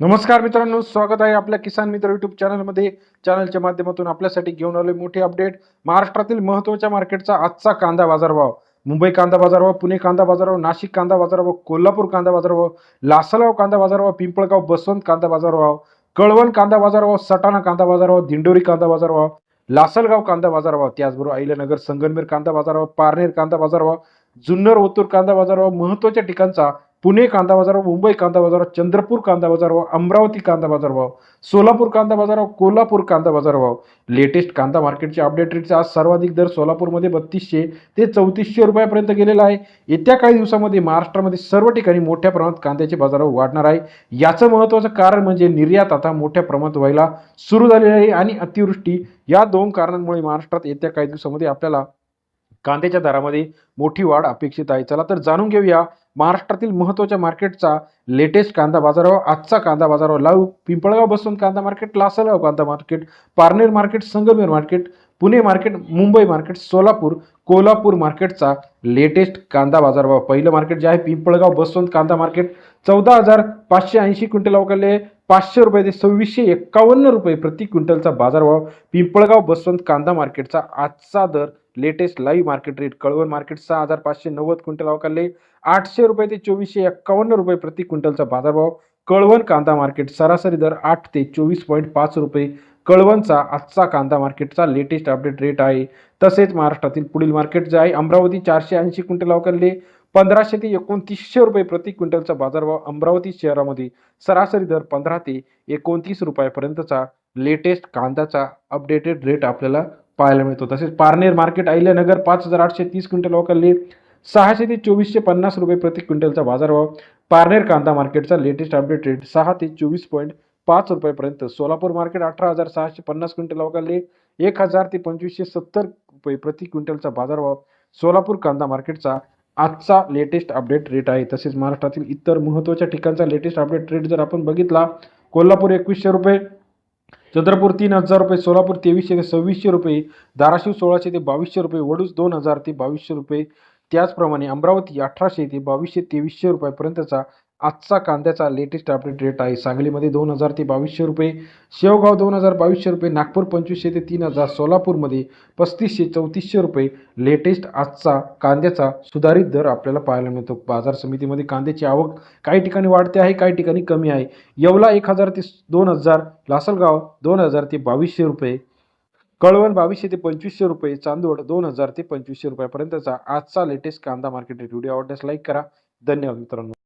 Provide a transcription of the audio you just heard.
नमस्कार मित्रांनो स्वागत आहे आपल्या किसान मित्र युट्यूब चॅनलमध्ये चॅनलच्या माध्यमातून आपल्यासाठी घेऊन आलोय मोठे अपडेट महाराष्ट्रातील महत्त्वाच्या मार्केटचा आजचा कांदा बाजारभाव मुंबई कांदा बाजारभाव पुणे कांदा बाजारभाव नाशिक कांदा बाजारभाव कोल्हापूर कांदा बाजारभाव लासलगाव कांदा बाजारभाव पिंपळगाव बसवंत कांदा बाजारभाव कळवण कांदा बाजारभाव सटाणा कांदा बाजारभाव दिंडोरी कांदा बाजारभाव लासलगाव कांदा बाजारभाव त्याचबरोबर अहिल्यानगर संगनमेर कांदा बाजारभाव पारनेर कांदा बाजारभाव जुन्नर ओतूर कांदा बाजारभाव महत्त्वाच्या ठिकाणचा पुणे कांदा बाजारभाव मुंबई कांदा बाजारभाव चंद्रपूर कांदा बाजारभाव अमरावती कांदा बाजारभाव सोलापूर कांदा बाजारभाव कोल्हापूर कांदा बाजारभाव लेटेस्ट कांदा मार्केटचे अपडेट रेटचा आज सर्वाधिक दर सोलापूरमध्ये बत्तीसशे ते चौतीसशे रुपयापर्यंत गेलेला आहे. येत्या काही दिवसामध्ये महाराष्ट्रामध्ये सर्व ठिकाणी मोठ्या प्रमाणात कांद्याचे बाजारभाव वाढणार आहे. याचं महत्त्वाचं कारण म्हणजे निर्यात आता मोठ्या प्रमाणात व्हायला सुरू झालेली आहे आणि अतिवृष्टी. या दोन कारणांमुळे महाराष्ट्रात येत्या काही दिवसामध्ये आपल्याला कांद्याच्या दरामध्ये मोठी वाढ अपेक्षित आहे. चला तर जाणून घेऊया महाराष्ट्रातील महत्त्वाच्या मार्केटचा लेटेस्ट कांदा बाजारावर आजचा कांदा बाजारावर लाईव्ह पिंपळगाव बसून कांदा मार्केट लासलगाव कांदा market Parner market Sangamner market Pune market Mumbai market Solapur Kolhapur मार्केटचा लेटेस्ट कांदा बाजारभाव. पहिलं मार्केट जे आहे पिंपळगाव बसवंत कांदा मार्केट चौदा हजार पाचशे ऐंशी क्विंटल अवकाले पाचशे रुपये ते सव्वीसशे एक्कावन्न रुपये प्रति क्विंटलचा बाजारभाव. पिंपळगाव बसवंत कांदा मार्केटचा आजचा दर latest live market rate Kalwan market सहा हजार पाचशे नव्वद क्विंटल अवकाले आठशे रुपये ते चोवीसशे एक्कावन्न रुपये प्रति क्विंटलचा बाजारभाव. कळवण कांदा मार्केट सरासरी दर आठ ते चोवीस पॉईंट पाच रुपये. कळवणचा आजचा कांदा मार्केटचा लेटेस्ट अपडेट रेट आहे. तसेच महाराष्ट्रातील पुढील मार्केट जे आहे अमरावती चारशे ऐंशी क्विंटल अवकाले पंधराशे ते एकोणतीसशे रुपये प्रति क्विंटलचा बाजारभाव अमरावती शहरामध्ये सरासरी दर पंधरा ते एकोणतीस रुपयापर्यंतचा लेटेस्ट कांद्याचा अपडेटेड रेट आपल्याला पाहायला मिळतो. तसेच पारनेर मार्केट अहिल्यानगर पाच हजार आठशे तीस क्विंटल अवकाले सहाशे ते चोवीसशे पन्नास रुपये प्रति क्विंटलचा बाजारभाव. पारनेर कांदा मार्केटचा लेटेस्ट अपडेट रेट सहा ते चोवीस पॉईंट पाच रुपयेपर्यंत. सोलापूर मार्केट अठरा हजार सहाशे पन्नास क्विंटल अवकाले एक हजार ते पंचवीसशे सत्तर रुपये प्रति क्विंटलचा बाजारभाव. सोलापूर कांदा मार्केटचा आजचा लेटेस्ट अपडेट रेट आहे. तसेच महाराष्ट्रातील इतर महत्त्वाच्या ठिकाणचा लेटेस्ट अपडेट रेट जर आपण बघितला कोल्हापूर एकवीसशे रुपये चंद्रपूर तीन हजार रुपये सोलापूर तेवीसशे ते सव्वीसशे रुपये धाराशिव सोळाशे ते बावीसशे रुपये वडूज दोन हजार ते बावीसशे रुपये. त्याचप्रमाणे अमरावती अठराशे ते बावीसशे तेवीसशे रुपयापर्यंतचा आजचा कांद्याचा लेटेस्ट अपडेट रेट आहे. सांगलीमध्ये दोन हजार ते बावीसशे रुपये शेवगाव दोन हजार बावीसशे रुपये नागपूर पंचवीसशे ते तीन हजार सोलापूरमध्ये पस्तीसशे चौतीसशे रुपये लेटेस्ट आजचा कांद्याचा सुधारित दर आपल्याला पाहायला मिळतो. बाजार समितीमध्ये कांद्याची आवक काही ठिकाणी वाढते आहे काही ठिकाणी कमी आहे. येवला एक हजार ते दोन हजार लासलगाव दोन हजार ते बावीसशे रुपये कळवण बावीसशे ते पंचवीसशे रुपये चांदोड दोन हजार ते पंचवीसशे रुपयापर्यंतचा आजचा लेटेस्ट कांदा मार्केट रेट व्हिडिओ आवडल्यास लाईक करा. धन्यवाद मित्रांनो.